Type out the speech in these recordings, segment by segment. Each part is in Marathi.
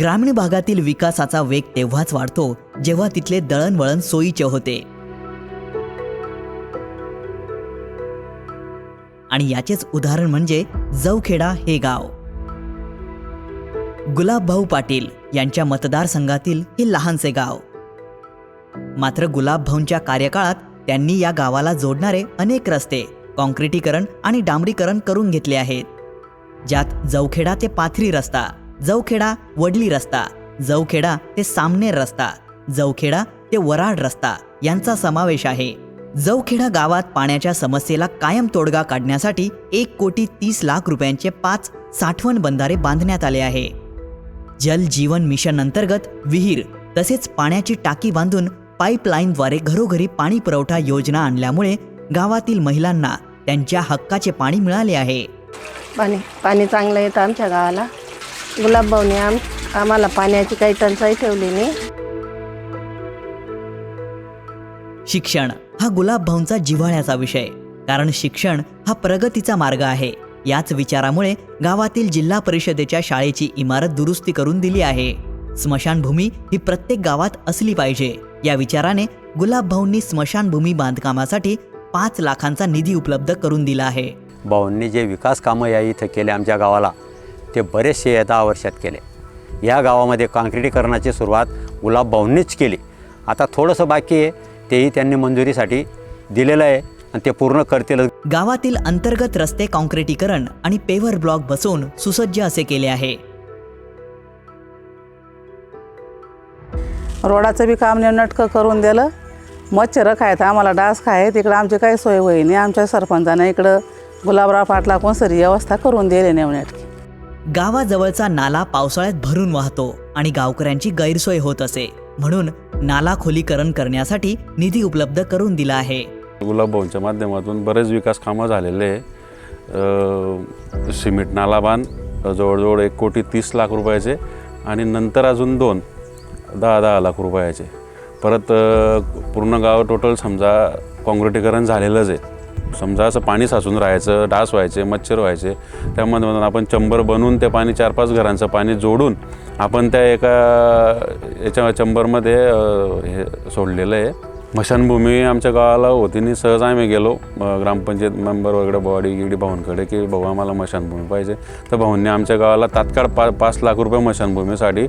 ग्रामीण भागातील विकासाचा वेग तेव्हाच वाढतो जेव्हा तिथले दळणवळण सोयीचे होते. आणि याचेच उदाहरण म्हणजे जवखेडा हे गाव. गुलाबभाऊ पाटील यांच्या मतदारसंघातील हे लहानसे गाव. मात्र गुलाबभाऊंच्या कार्यकाळात त्यांनी या गावाला जोडणारे अनेक रस्ते कॉन्क्रिटीकरण आणि डांबरीकरण करून घेतले आहेत. ज्यात जवखेडा ते पाथरी रस्ता जवखेडा वडली रस्ता जवखेडा ते सामनेर रस्ता जवखेडा ते वराड रस्ता यांचा समावेश आहे. जवखेडा गावात पाण्याच्या समस्येला कायम तोडगा काढण्यासाठी एक कोटी तीस लाख रुपयांचे पाच साठवण बंधारे बांधण्यात आले आहे. जल जीवन मिशन अंतर्गत विहीर तसेच पाण्याची टाकी बांधून पाईपलाईनद्वारे घरोघरी पाणी पुरवठा योजना आणल्यामुळे गावातील महिलांना त्यांच्या हक्काचे पाणी मिळाले आहे. पाणी पाणी चांगलं येतं आमच्या गावाला. गुलाबभाऊने आम आम्हाला पाण्याची काही टंचाई ठेवली नाही. शिक्षण हा गुलाबभाऊंचा जिव्हाळ्याचा विषय. कारण शिक्षण हा प्रगतीचा मार्ग आहे. याच विचारामुळे गावातील जिल्हा परिषदेच्या शाळेची इमारत दुरुस्ती करून दिली आहे. स्मशानभूमी ही प्रत्येक गावात असली पाहिजे. या विचाराने गुलाबभाऊंनी स्मशानभूमी बांधकामासाठी पाच लाखांचा निधी उपलब्ध करून दिला आहे. भाऊंनी जे विकास कामं या इथं केले आमच्या गावाला ते बरेचसे दहा वर्षात केले. या गावामध्ये काँक्रिटीकरणाची सुरुवात गुलाब भाऊंनीच केली. आता थोडंसं बाकी आहे तेही त्यांनी मंजुरीसाठी दिलेलं आहे आणि ते पूर्ण करतील. गावातील अंतर्गत रस्ते कॉन्क्रिटीकरण आणि पेव्हर ब्लॉक बसवून सुसज्ज असे केले आहे. रोडाचं बी काम नेमनटकं करून दिलं. मच्छरं खायत आम्हाला डास खाय तिकडं आमची काही सोय होईनी आमच्या सरपंचानं इकडं गुलाबराव पाटला कोणसरी व्यवस्था करून दिली नेमनेटकी गावाजवळचा नाला पावसाळ्यात भरून वाहतो आणि गावकऱ्यांची गैरसोय होत असे. म्हणून नाला खोलीकरण करण्यासाठी निधी उपलब्ध करून दिला आहे. गुलाबभाऊच्या माध्यमातून बरेच विकास कामं झालेले आहे. सिमेंट नाला बांध जवळजवळ एक कोटी तीस लाख रुपयाचे आणि नंतर अजून दोन दहा दहा लाख रुपयाचे. परत पूर्ण गाव टोटल समजा काँक्रिटीकरण झालेलंच आहे. समजा असं पाणी साचून राहायचं डास व्हायचे मच्छर व्हायचे त्यामधून आपण चंबर बनवून ते पाणी चार पाच घरांचं पाणी जोडून आपण त्या एका याच्या चंबरमध्ये हे सोडलेलं आहे. मशानभूमी आमच्या गावाला होती आणि सहज आम्ही गेलो ग्रामपंचायत मेंबर वगैरे बॉडी गिडी भाऊंकडे की भाऊ आम्हाला मशानभूमी पाहिजे. तर भाऊंनी आमच्या गावाला तात्काळ पा पाच लाख रुपये मशानभूमीसाठी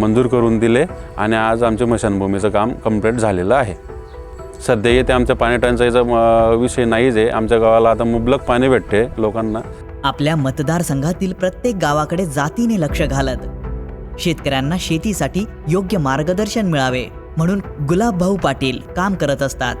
मंजूर करून दिले आणि आज आमच्या मशानभूमीचं काम कंप्लीट झालेलं आहे. सध्या येथे आमच्या पाणी टंचाईचा विषय नाहीच आहे. आमच्या गावाला आता मुबलक पाणी भेटते लोकांना. आपल्या मतदारसंघातील प्रत्येक गावाकडे जातीने लक्ष घालत. शेतकऱ्यांना शेतीसाठी योग्य मार्गदर्शन मिळावे म्हणून गुलाबभाऊ पाटील काम करत असतात.